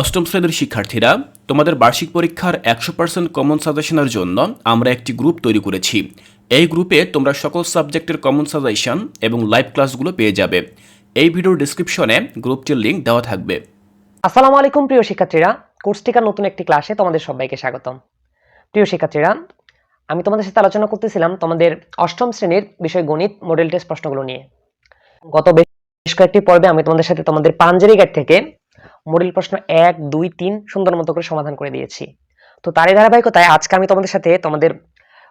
অষ্টম শ্রেণির শিক্ষার্থীরা, তোমাদের বার্ষিক পরীক্ষার একশো পার্সেন্ট কমন সাজেশনের জন্য আমরা একটি গ্রুপ তৈরি করেছি। এই গ্রুপে তোমরা সকল সাবজেক্টের কমন সাজেশন এবং লাইভ ক্লাসগুলো পেয়ে যাবে। এই ভিডিওর ডিসক্রিপশনে গ্রুপটির লিঙ্ক দেওয়া থাকবে। আসসালামু আলাইকুম, প্রিয় শিক্ষার্থীরা। কোর্স টিকার নতুন একটি ক্লাসে তোমাদের সবাইকে স্বাগতম। প্রিয় শিক্ষার্থীরা, আমি তোমাদের সাথে আলোচনা করতেছিলাম তোমাদের অষ্টম শ্রেণির বিষয় গণিত মডেল টেস্ট প্রশ্নগুলো নিয়ে। গত বেশ কয়েকটি পর্বে আমি তোমাদের সাথে তোমাদের পাঞ্জেরি গাইড থেকে মডেল প্রশ্ন এক, দুই, তিন সুন্দর মতো করে সমাধান করে দিয়েছি। তো তারই ধারাবাহিকতায় আজকে আমি তোমাদের সাথে তোমাদের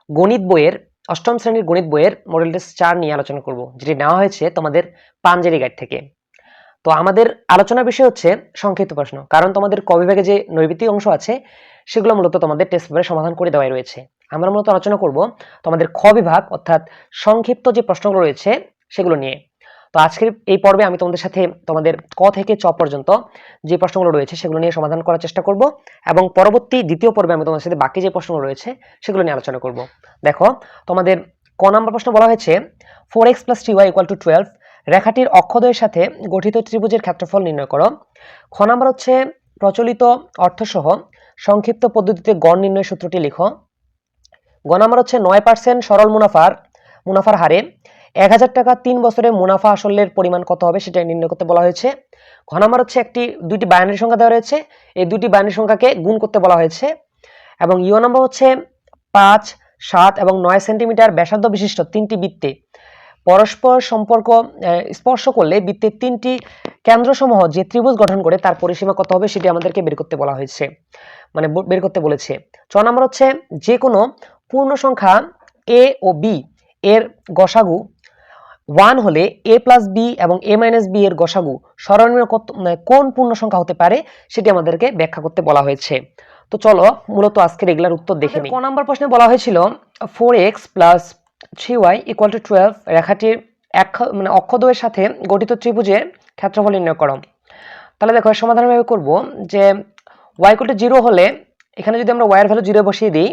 গণিত বইয়ের অষ্টম শ্রেণির গণিত বইয়ের মডেল টেস্ট চার নিয়ে আলোচনা করব, যেটি নেওয়া হয়েছে তোমাদের পাঞ্জেরি গাইড থেকে। তো আমাদের আলোচনার বিষয় হচ্ছে সংক্ষিপ্ত প্রশ্ন, কারণ তোমাদের কবিভাগে যে নৈবিত্তিক অংশ আছে, সেগুলো মূলত তোমাদের টেস্ট পেপারে সমাধান করে দেওয়াই রয়েছে। আমরা মূলত আলোচনা করব তোমাদের খ বিভাগ, অর্থাৎ সংক্ষিপ্ত যে প্রশ্নগুলো রয়েছে, সেগুলো নিয়ে। তো আজকের এই পর্বে আমি তোমাদের সাথে তোমাদের ক থেকে চ পর্যন্ত যে প্রশ্নগুলো রয়েছে সেগুলো নিয়ে সমাধান করার চেষ্টা করব এবং পরবর্তী দ্বিতীয় পর্বে আমি তোমাদের সাথে বাকি যে প্রশ্নগুলো রয়েছে সেগুলো নিয়ে আলোচনা করব। দেখো, তোমাদের ক নাম্বার প্রশ্ন বলা হয়েছে four x plus t y equal to twelve রেখাটির অক্ষদয়ের সাথে গঠিত ত্রিভুজের ক্ষেত্রফল নির্ণয় করো। খ নাম্বার হচ্ছে, প্রচলিত অর্থসহ সংক্ষিপ্ত পদ্ধতিতে গড় নির্ণয় সূত্রটি লিখো। গ নাম্বার হচ্ছে, নয় পার্সেন্ট সরল মুনাফার মুনাফার হারে এক হাজার টাকা তিন বছরে মুনাফা আসলের পরিমাণ কত হবে সেটা নির্ণয় করতে বলা হয়েছে। ঘ নাম্বার হচ্ছে একটি, দুইটি বাইনারি সংখ্যা দেওয়া রয়েছে। এই দুটি বাইনারি সংখ্যাকে গুণ করতে বলা হয়েছে। এবং ইও নম্বর হচ্ছে পাঁচ, সাত এবং নয় সেন্টিমিটার ব্যাসার্ধ বিশিষ্ট তিনটি বৃত্তে। পরস্পর সম্পর্ক স্পর্শ করলে বৃত্তের তিনটি কেন্দ্রসমূহ যে ত্রিভুজ গঠন করে তার পরিসীমা কত হবে সেটি আমাদেরকে বের করতে বলা হয়েছে। মানে বের করতে বলেছে। ছ নম্বর হচ্ছে যে কোনো পূর্ণ সংখ্যা এ ও বি এর গসাগু ওয়ান হলে এ প্লাস বি এবং এ মাইনাস বি এর গসাগু সর্বনিম্ন মানে কোন পূর্ণ সংখ্যা হতে পারে সেটি আমাদেরকে ব্যাখ্যা করতে বলা হয়েছে। তো চলো মূলত আজকের এগুলার উত্তর দেখে নিই। ক নম্বর প্রশ্নে বলা হয়েছিল four x plus three y equal to twelve রেখাটির এক মানে অক্ষদ্বয়ের সাথে গঠিত ত্রিভুজের ক্ষেত্রফল নির্ণয় করো। তাহলে দেখো সমাধান ভাবে করব যে ওয়াই ইকুয়াল টু জিরো হলে এখানে যদি আমরা ওয়াইয়ের ভ্যালু জিরো বসিয়ে দিই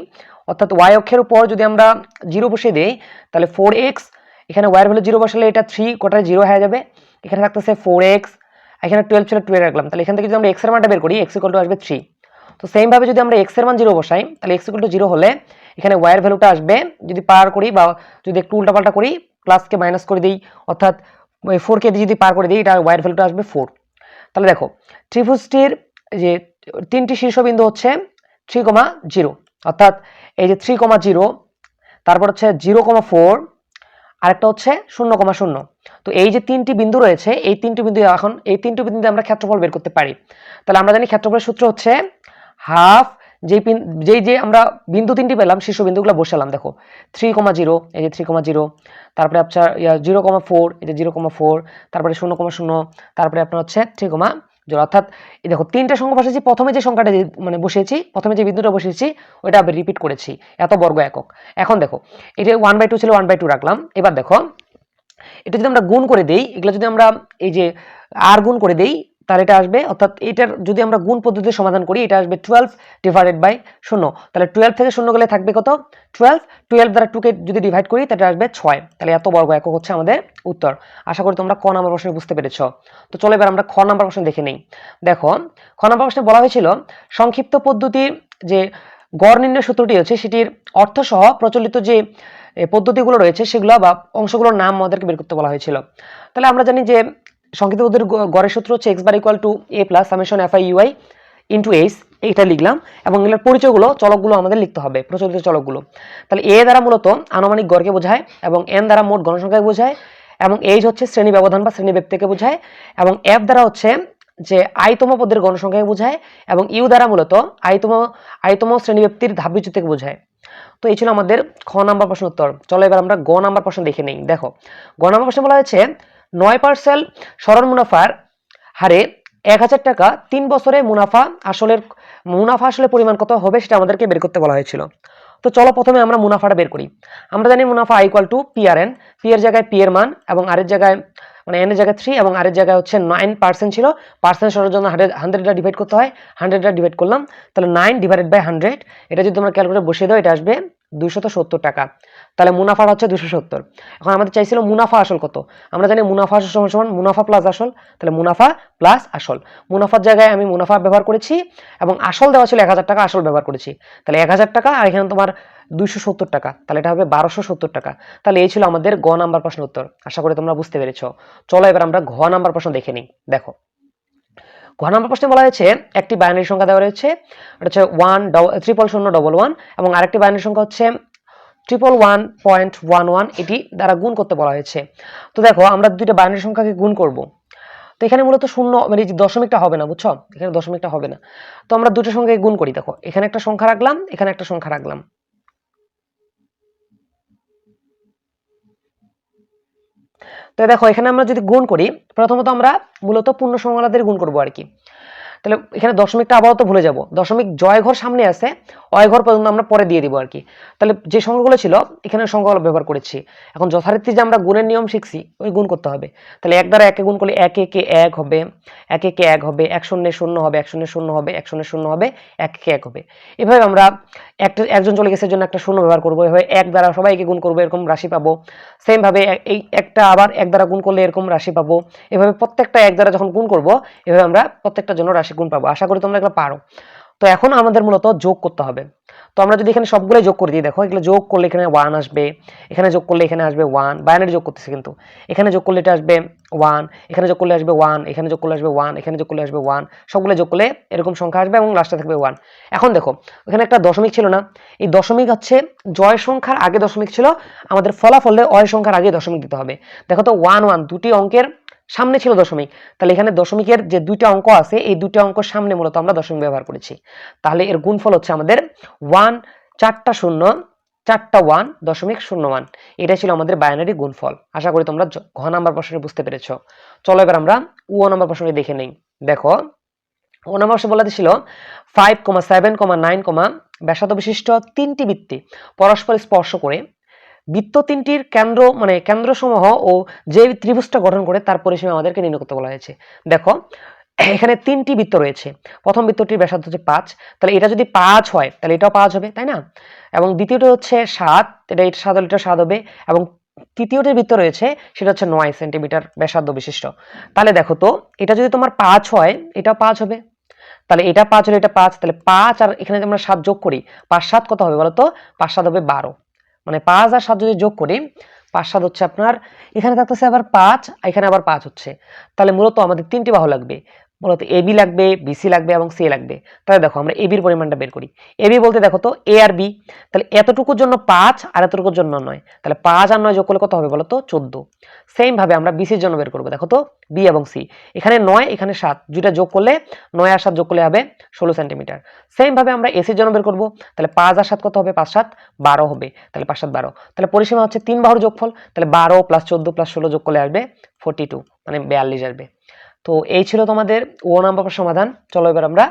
অর্থাৎ ওয়াই অক্ষের উপর যদি আমরা জিরো বসিয়ে দিই তাহলে ফোর এক্স এখানে ওয়াইয়ের ভ্যালু জিরো বসালে এটা থ্রি কোটায় জিরো হয়ে যাবে। এখানে থাকতেছে ফোর এক্স এখানে টুয়েলভ ছিল টুয়েলভ রাখলাম। তাহলে এখান থেকে যদি আমরা এক্সের মানটা বের করি এক্স ইকুয়াল টু আসবে থ্রি তো সেম ভাবে যদি আমরা এক্সের মান জিরো বসাই, তাহলে এক্স ইকুয়াল টু জিরো হলে এখানে ওয়াইয়ের ভ্যালুটা আসবে। যদি পার করি বা যদি একটু উল্টাপাল্টা করি প্লাসকে মাইনাস করে দিই, অর্থাৎ ফোর কে যদি পার করে দিই, এটা ওয়াইয়ের ভ্যালুটা আসবে ফোর তাহলে দেখো, ত্রিভুজটির যে তিনটি শীর্ষবিন্দু হচ্ছে থ্রি কমা জিরো অর্থাৎ এই যে থ্রি কমা জিরো তারপর হচ্ছে জিরো কমা ফোর আরেকটা হচ্ছে শূন্য কমা শূন্য। তো এই যে তিনটি বিন্দু রয়েছে, এই তিনটি বিন্দু এখন, এই তিনটি বিন্দুতে আমরা ক্ষেত্রফল বের করতে পারি। তাহলে আমরা জানি ক্ষেত্রফলের সূত্র হচ্ছে হাফ, যেই যেই যে আমরা বিন্দু তিনটি পেলাম, শীর্ষ বিন্দুগুলো বসালাম, দেখো। থ্রি কমা জিরো, এই যে থ্রি কমা জিরো, তারপরে আপনার জিরো কমা ফোর, এই যে জিরো কমা ফোর, তারপরে শূন্য কমা শূন্য, তারপরে আপনার হচ্ছে থ্রি কমা জিরো অর্থাৎ, এই দেখো, তিনটা সংখ্যা বসেছি, প্রথমে যে সংখ্যাটা মানে বসিয়েছি, প্রথমে যে বিন্দুটা বসিয়েছি ওটা আমি রিপিট করেছি, এত বর্গ একক। এখন দেখো, এটা ওয়ান বাই টু ছিল ওয়ান বাই টু রাখলাম। এবার দেখো, এটা যদি আমরা গুণ করে দেই, এগুলো যদি আমরা, এই যে আর গুণ করে দেই তাহলে এটা আসবে, অর্থাৎ এটার যদি আমরা গুণ পদ্ধতিতে সমাধান করি, এটা আসবে টুয়েলভ ডিভাইডেড বাই শূন্য। তাহলে টুয়েলভ থেকে শূন্য গেলে থাকবে কত? টুয়েলভ টুয়েলভ দ্বারা টুকে যদি ডিভাইড করি, তাহলে আসবে ছয়। তাহলে এত বর্গ একক হচ্ছে আমাদের উত্তর। আশা করি তোমরা ক নাম্বার প্রশ্ন বুঝতে পেরেছ। তো চলো এবার আমরা খ নাম্বার প্রশ্ন দেখে নেই। দেখো, খ নাম্বার প্রশ্নে বলা হয়েছিল, সংক্ষিপ্ত পদ্ধতির যে গড় নির্ণয় সূত্রটি হচ্ছে সেটির অর্থসহ প্রচলিত যে পদ্ধতিগুলো রয়েছে, সেগুলো বা অংশগুলোর নাম আমাদেরকে বের করতে বলা হয়েছিল। তাহলে আমরা জানি যে সংক্ষিপ্ত পদ্ধতির গড়ের সূত্র হচ্ছে x bar equal to a plus summation f i u i into h এইটা লিখলাম, এবং এগুলোর পরিচয়গুলো চলকগুলো আমাদের লিখতে হবে, প্রচলিত চলকগুলো। তাহলে এ দ্বারা মূলত আনুমানিক গড়কে বোঝায়, এবং এন দ্বারা মোট গণসংখ্যাকে বোঝায়, এবং এইচ হচ্ছে শ্রেণি ব্যবধান বা শ্রেণি ব্যক্তিকে বোঝায়, এবং এফ দ্বারা হচ্ছে যে আইতম পদের গণসংখ্যাকে বোঝায়, এবং ইউ দ্বারা মূলত আইতম আইতম শ্রেণি ব্যক্তির ধাপবিচ্যুতিকে বোঝায়। তো এই ছিল আমাদের খ নাম্বার প্রশ্ন উত্তর। চলো এবার আমরা গ নাম্বার প্রশ্ন দেখে নেই। দেখো, গ নাম্বার প্রশ্ন বলা হয়েছে নয় পার্সেন্ট সরল মুনাফার হারে এক হাজার টাকা তিন বছরে মুনাফা আসলের, মুনাফা আসলে পরিমাণ কত হবে সেটা আমাদেরকে বের করতে বলা হয়েছিল। তো চলো প্রথমে আমরা মুনাফাটা বের করি। আমরা জানি মুনাফা I equal to P R N P এর জায়গায় পি এর মান এবং আরের জায়গায় মানে এন এর জায়গায় থ্রি এবং আরের জায়গায় হচ্ছে নাইন পার্সেন্ট ছিল। পার্সেন্ট সরার জন্য হান্ড্রেড হান্ড্রেডটা ডিভাইড করতে হয়। হান্ড্রেডটা ডিভাইড করলাম। তাহলে নাইন ডিভাইডেড বাই হান্ড্রেড এটা যদি তোমরা ক্যালকুলেটর বসিয়ে দাও, এটা আসবে দুইশত সত্তর টাকা। তাহলে মুনাফার হচ্ছে দুশো সত্তর। এখন আমাদের চাইছিল মুনাফা আসল কত? আমরা জানি মুনাফা আসল সমান সমান মুনাফা প্লাস আসল। তাহলে মুনাফা প্লাস আসল। মুনাফার জায়গায় আমি মুনাফা ব্যবহার করেছি এবং আসল দেওয়া ছিল এক হাজার টাকা, আসল ব্যবহার করেছি। তাহলে এক হাজার টাকা আর এখানে তোমার দুইশো সত্তর টাকা। তাহলে এটা হবে বারোশো সত্তর টাকা। তাহলে এই ছিল আমাদের গ নাম্বার প্রশ্ন উত্তর। আশা করি তোমরা বুঝতে পেরেছ। চলো এবার আমরা ঘ নাম্বার প্রশ্ন দেখে নিই। দেখো। ঘ নাম্বার প্রশ্নে বলা হয়েছে, একটি বাইনারি সংখ্যা দেওয়া রয়েছে। এটা হচ্ছে ওয়ান ডবল ট্রিপল শূন্য ডবল ওয়ান এবং আরেকটি বাইনারি সংখ্যা হচ্ছে triple one point one one এটি দ্বারা গুণ করতে বলা হয়েছে। তো দেখো, আমরা দুইটা বাইনারি সংখ্যাকে গুণ করব। তো এখানে মূলত শূন্য মানে দশমিকটা হবে না, বুঝছ? এখানে দশমিকটা হবে না। তো আমরা দুটো সংখ্যাকে গুণ করি, দেখো। এখানে একটা সংখ্যা রাখলাম, এখানে একটা সংখ্যা রাখলাম। তো দেখো, এখানে আমরা যদি গুণ করি, প্রথমত আমরা মূলত পূর্ণ সংখ্যাদের গুণ করব আর কি। তাহলে এখানে দশমিকটা আপাতত ভুলে যাব। দশমিক জয় ঘর সামনে আছে, অয় ঘর পর্যন্ত আমরা পরে দিয়ে দিব আর কি তাহলে যে সংখ্যাগুলো ছিল, এখানে সংখ্যাগুলো ব্যবহার করেছি। এখন যথারীতি যে আমরা গুণের নিয়ম শিখছি, ওই গুণ করতে হবে। তাহলে এক দ্বারা একে গুণ করলে এক একে এক হবে, এক একে এক হবে, এক শূন্য শূন্য হবে, এক শূন্য শূন্য হবে, এক শূন্য শূন্য হবে, এক একে এক হবে। এভাবে আমরা একটা, একজন চলে গেছে জন্য একটা শূন্য ব্যবহার করব। এভাবে এক দ্বারা সবাইকে গুণ করব, এরকম রাশি পাবো। সেম ভাবে এই একটা আবার এক দ্বারা গুণ করলে এরকম রাশি পাবো। এভাবে প্রত্যেকটা এক দ্বারা যখন গুণ করব, এভাবে আমরা প্রত্যেকটার জন্য রাশি গুণ পাবো। আশা করি তোমরা এগুলো পারো। তো এখন আমাদের মূলত যোগ করতে হবে। তো আমরা যদি এখানে সবগুলো যোগ করে দিই, দেখো, এগুলো যোগ করলে এখানে ওয়ান আসবে, এখানে যোগ করলে এখানে আসবে ওয়ান বাইনারি যোগ করতেছে কিন্তু। এখানে যোগ করলে এটা আসবে ওয়ান এখানে যোগ করলে আসবে ওয়ান এখানে যোগ করলে আসবে ওয়ান এখানে যোগ করলে আসবে ওয়ান সবগুলো যোগ করলে এরকম সংখ্যা আসবে এবং লাস্টে থাকবে ওয়ান এখন দেখো, এখানে একটা দশমিক ছিল না। এই দশমিক হচ্ছে জয় সংখ্যার আগে দশমিক ছিল। আমাদের ফলাফলে অয় সংখ্যার আগে দশমিক দিতে হবে। দেখো তো ওয়ান ওয়ান দুটি অঙ্কের সামনে ছিল দশমিক। তাহলে এখানে দশমিকের যে দুইটা অঙ্ক আছে, এই দুইটা অঙ্ক সামনে মূলত আমরা দশমিক ব্যবহার করেছি। তাহলে এর গুণফল হচ্ছে আমাদের ওয়ান চারটা শূন্য, চারটা ওয়ান দশমিক শূন্য ওয়ান এটা ছিল আমাদের বায়ানারি গুণফল। আশা করি তোমরা ঘ নাম্বার প্রশ্নে বুঝতে পেরেছ। চলো এবার আমরা ও নাম্বার প্রশ্নটি দেখে নেই। দেখো ও নাম্বার প্রশ্নে বলা ছিল five comma seven comma nine comma ব্যাসার্ধ বিশিষ্ট তিনটি বৃত্তি পরস্পর স্পর্শ করে বৃত্ত তিনটির কেন্দ্র মানে কেন্দ্রসমূহ ও যে ত্রিভুজটা গঠন করে তার পরিসীমা আমাদেরকে নির্ণয় করতে বলা হয়েছে। দেখো, এখানে তিনটি বৃত্ত রয়েছে। প্রথম বৃত্তটির ব্যাসার্ধ হচ্ছে পাঁচ। তাহলে এটা যদি পাঁচ হয়, তাহলে এটাও পাঁচ হবে, তাই না? এবং দ্বিতীয়টা হচ্ছে সাত, এটা এটা সাত হলে এটা সাত হবে। এবং তৃতীয়টির বৃত্ত রয়েছে, সেটা হচ্ছে নয় সেন্টিমিটার ব্যাসার্ধ বিশিষ্ট। তাহলে দেখো তো, এটা যদি তোমার পাঁচ হয়, এটাও পাঁচ হবে। তাহলে এটা পাঁচ হলে এটা পাঁচ, তাহলে পাঁচ আর এখানে আমরা সাত যোগ করি, পাঁচ সাত কত হবে বলো তো পাঁচ সাত হবে বারো। মানে পাঁচ আর সাত যদি যোগ করি, পাঁচ সাত হচ্ছে আপনার, এখানে থাকতেছে আবার পাঁচ, এখানে আবার পাঁচ হচ্ছে। তাহলে মূলত আমাদের তিনটি বাহু লাগবে। মূলত এবি লাগবে বিসি লাগবে এবং সি লাগবে। তাহলে দেখো আমরা এবির পরিমাণটা বের করি। এবি বলতে দেখো তো এ আর বি তাহলে এতটুকুর জন্য পাঁচ আর এতটুকুর জন্য নয়। তাহলে পাঁচ আর নয় যোগ করলে কত হবে বলো তো? চোদ্দ। সেম ভাবে আমরা বিসির জন্য বের করব। দেখো তো বি এবং সি এখানে নয়, এখানে সাত। দুইটা যোগ করলে নয় আর সাত যোগ করলে হবে ষোলো সেন্টিমিটার। সেম ভাবে আমরা এসির জন্য বের করব। তাহলে পাঁচ আর সাত কত হবে? পাঁচ সাত, বারো হবে। তাহলে পাঁচ সাত, বারো। তাহলে পরিসীমা হচ্ছে তিন বাহুর যোগফল। তাহলে বারো প্লাস চোদ্দ প্লাস ষোলো যোগ করলে আসবে ফোর্টি টু মানে বিয়াল্লিশ আসবে। তো এই ছিল তোমাদের ও নাম্বার সমাধান। চলো এবার আমরা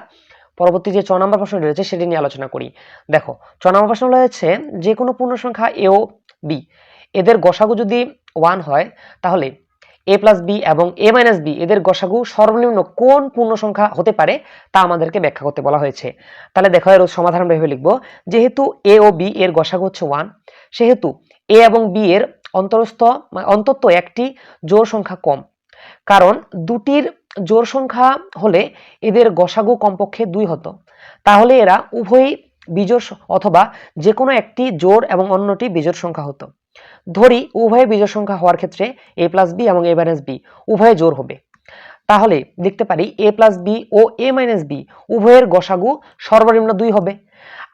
পরবর্তী যে ছ নম্বর প্রশ্ন রয়েছে সেটি নিয়ে আলোচনা করি। দেখো, ছ নম্বর প্রশ্ন রয়েছে যে কোনো পূর্ণ সংখ্যা এ ও বি এদের গসাগু যদি ওয়ান হয়, তাহলে এ প্লাস বি এবং এ মাইনাস বি এদের গসাগু সর্বনিম্ন কোন পূর্ণ সংখ্যা হতে পারে, তা আমাদেরকে ব্যাখ্যা করতে বলা হয়েছে। তাহলে দেখো, এর সমাধান আমরা ভেবে লিখব। যেহেতু এ ও বি এর গসাগু হচ্ছে ওয়ান সেহেতু এ এবং বি এর অন্তরস্থ মানে অন্তত একটি জোড় সংখ্যা কম। কারণ দুটির জোর সংখ্যা হলে এদের গসাগু কমপক্ষে দুই হতো। তাহলে এরা উভয়ই বিজোড় অথবা যে কোনো একটি জোর এবং অন্যটি বিজোর সংখ্যা হতো। ধরি উভয় বিজোড় সংখ্যা হওয়ার ক্ষেত্রে এ প্লাস বি এবং এ মাইনাস বি উভয় জোর হবে। তাহলে দেখতে পারি এ প্লাস বি ও এ মাইনাস বি উভয়ের গসাগু সর্বনিম্ন দুই হবে।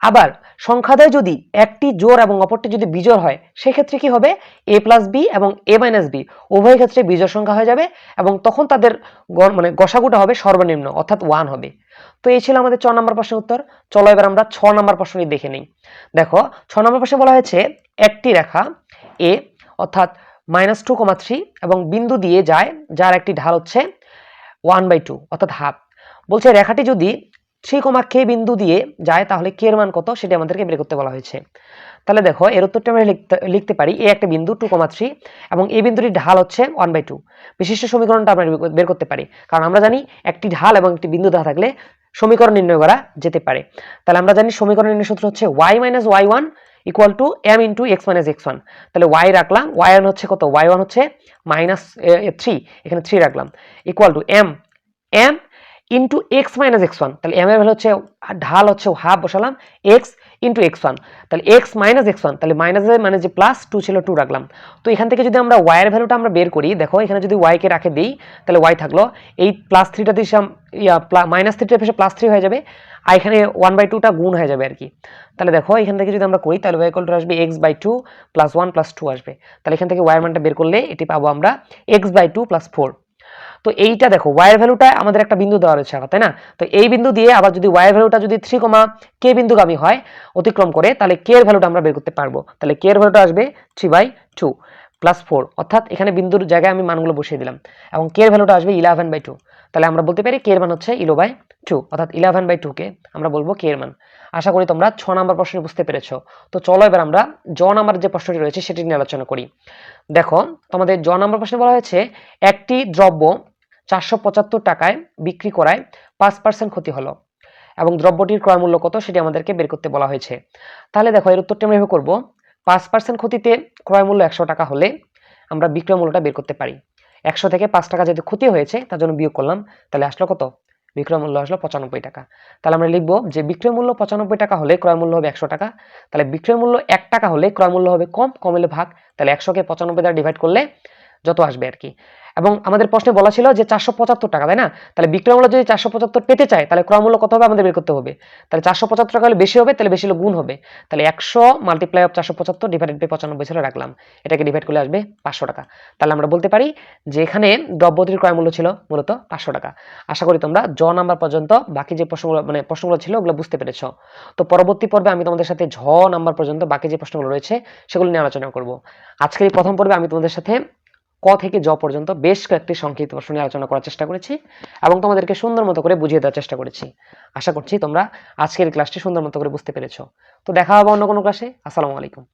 আবার সংখ্যাদয় যদি একটি জোর এবং অপরটি যদি বিজোড় হয়, সেক্ষেত্রে কি হবে? এ প্লাস বি এবং এ মাইনাস বি উভয় ক্ষেত্রে বিজোড় সংখ্যা হয়ে যাবে এবং তখন তাদের মানে গসাগুটা হবে সর্বনিম্ন, অর্থাৎ ওয়ান হবে। তো এই ছিল আমাদের ছ নম্বর প্রশ্নের উত্তর। চলো এবার আমরা ছ নম্বর প্রশ্নটি দেখে নিই। দেখো, ছ নম্বর প্রশ্নে বলা হয়েছে, একটি রেখা এ অর্থাৎ মাইনাস টু কমা থ্রি এবং বিন্দু দিয়ে যায়, যার একটি ঢাল হচ্ছে ওয়ান বাই টু, অর্থাৎ হাফ। বলছে রেখাটি যদি থ্রি কমা কে বিন্দু দিয়ে যায়, তাহলে কে এর মান কত? সেটা আমাদেরকে বের করতে বলা হয়েছে। তাহলে দেখো, এর উত্তরটা আমরা লিখতে লিখতে পারি, এ একটা বিন্দু টু কমা থ্রি এবং এই বিন্দুটির ঢাল হচ্ছে ওয়ান বাই টু। বিশিষ্ট সমীকরণটা আমরা বের করতে পারি, কারণ আমরা জানি একটি ঢাল এবং একটি বিন্দু দেওয়া থাকলে সমীকরণ নির্ণয় করা যেতে পারে। তাহলে আমরা জানি সমীকরণ নির্ণয় সূত্র হচ্ছে y minus y one equal to m into x minus x one তাহলে ওয়াই রাখলাম ওয়াই ওয়ান হচ্ছে কত? ওয়াই ওয়ান হচ্ছে মাইনাস থ্রি এখানে থ্রি রাখলাম। Equal to m m into x minus x one তাহলে এম এর ভ্যালু হচ্ছে, ঢাল হচ্ছে, হাফ বসালাম এক্স ইন্টু এক্স ওয়ান তাহলে এক্স মাইনাস এক্স ওয়ান তাহলে মাইনাসে মানে যে প্লাস টু ছিল টু রাখলাম। তো এখান থেকে যদি আমরা ওয়াইয়ের ভ্যালুটা আমরা বের করি, দেখো এখানে যদি ওয়াইকে রাখে দিই, তাহলে ওয়াই থাকল এই প্লাস থ্রিটা দিয়ে ইয়া মাইনাস থ্রিটা পেশে প্লাস থ্রি হয়ে যাবে, আর এখানে ওয়ান বাই টুটা গুণ হয়ে যাবে আর কি তাহলে দেখো এখান থেকে যদি আমরা করি, তাহলে ওয়াই টু আসবে x by two plus one plus two আসবে। তাহলে এখান থেকে ওয়াইয়ের মানটা বের করলে এটি পাবো আমরা x by two plus four তো এইটা দেখো ওয়াইয়ের ভ্যালুটা আমাদের একটা বিন্দু দেওয়া রয়েছে তাই না? তো এই বিন্দু দিয়ে আবার যদি ওয়াইয়ের ভ্যালুটা যদি থ্রি কমা কে বিন্দুগামী হয়, অতিক্রম করে, তাহলে কে এর ভ্যালুটা আমরা বের করতে পারব। তাহলে কে এর ভ্যালুটা আসবে three by two plus four অর্থাৎ এখানে বিন্দুর জায়গায় আমি মানগুলো বসিয়ে দিলাম। এবং কে এর ভ্যালুটা আসবে ইলেভেন বাই টু তাহলে আমরা বলতে পারি কে এর মান হচ্ছে ইলো বাই টু অর্থাৎ ইলেভেন বাই টুকে আমরা বলব কে এর মান। আশা করি তোমরা ছ নম্বর প্রশ্নে বুঝতে পেরেছ। তো চলো এবার আমরা জ নাম্বার যে প্রশ্নটি রয়েছে সেটি নিয়ে আলোচনা করি। দেখো, তোমাদের জ নাম্বার প্রশ্নে বলা হয়েছে, একটি দ্রব্য চারশো পঁচাত্তর টাকায় বিক্রি করায় পাঁচ পার্সেন্ট ক্ষতি হলো এবং দ্রব্যটির ক্রয় মূল্য কত সেটি আমাদেরকে বের করতে বলা হয়েছে। তাহলে দেখো, এর উত্তরটি আমরা এভাবে করব, পাঁচ পার্সেন্ট ক্ষতিতে ক্রয় মূল্য একশো টাকা হলে আমরা বিক্রয় মূল্যটা বের করতে পারি। একশো থেকে পাঁচ টাকা যদি ক্ষতি হয়েছে, তার জন্য বিয়োগ করলাম, তাহলে আসলো কত? বিক্রয় মূল্য আসলো পঁচানব্বই টাকা। তাহলে আমরা লিখব যে বিক্রয় মূল্য পঁচানব্বই টাকা হলে ক্রয় মূল্য হবে একশো টাকা। তাহলে বিক্রয় মূল্য এক টাকা হলে ক্রয় মূল্য হবে কম কম হলে ভাগ। তাহলে একশোকে পঁচানব্বই দ্বারা ডিভাইড করলে যত আসবে আর কি। এবং আমাদের প্রশ্নে বলা ছিল যে চারশো পঁচাত্তর টাকা, তাই না? তাহলে বিক্রয় মূল্য যদি চারশো পঁচাত্তর পেতে চায়, তাহলে ক্রয় মূল্য কত হবে? আমাদের বের করতে হবে। তাহলে চারশো পঁচাত্তর টাকা হলে বেশি হবে, তাহলে বেশি হলে গুণ হবে। তাহলে একশো মাল্টিপ্লাই অফ চারশো পঁচাত্তর ডিভাইডেড বাই পঁচানব্বই ছিল রাখলাম। এটাকে ডিভাইড করলে আসবে পাঁচশো টাকা। তাহলে আমরা বলতে পারি যে এখানে দ্রব্যটির ক্রয় মূল্য ছিল মূলত পাঁচশো টাকা। আশা করি তোমরা জ নাম্বার পর্যন্ত বাকি যে প্রশ্নগুলো মানে প্রশ্নগুলো ছিল ওগুলো বুঝতে পেরেছ। তো পরবর্তী পর্বে আমি তোমাদের সাথে ঝ নাম্বার পর্যন্ত বাকি যে প্রশ্নগুলো রয়েছে, সেগুলো নিয়ে আলোচনা করব। আজকের এই প্রথম পর্বে আমি তোমাদের সাথে ক থেকে জ পর্যন্ত বেশ কয়েকটি সংক্ষিপ্ত প্রশ্ন নিয়ে আলোচনা করার চেষ্টা করেছি এবং তোমাদেরকে সুন্দর মতো করে বুঝিয়ে দেওয়ার চেষ্টা করেছি। আশা করছি তোমরা আজকের ক্লাসটি সুন্দর মতো করে বুঝতে পেরেছ। তো দেখা হবে অন্য কোনো ক্লাসে আসসালামু আলাইকুম।